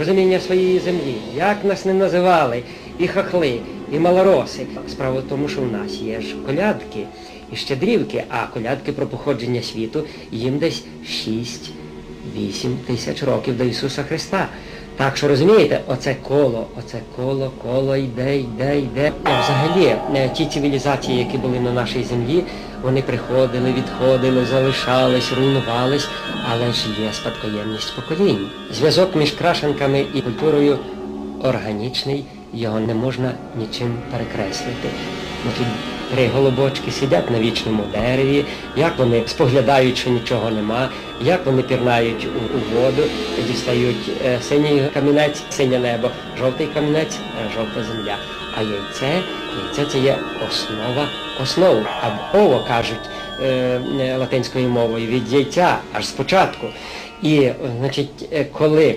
розуміння своєї землі. Як нас не називали, і хахли, і малороси. Справа в тому, що в нас є ж колядки і щедрівки, а колядки про походження світу їм десь 6-8 тисяч років до Ісуса Христа. Так що розумієте, оце коло, оце коло, коло йде, йде, йде. Взагалі, е, ті цивілізації, які були на нашій землі, вони приходили, відходили, залишались, руйнувались, але ж є спадкоємність поколінь. Зв'язок між крашенками і культурою органічний, його не можна нічим перекреслити. Три голубочки сидять на вічному дереві, як вони споглядають, що нічого нема, як вони пірнають у, у воду, дістають е, синій камінець, синє небо, жовтий камінець, е, жовта земля. А яйце, яйце це є основа основ, або ово кажуть е, латинською мовою, від яйця аж спочатку. І, значить, коли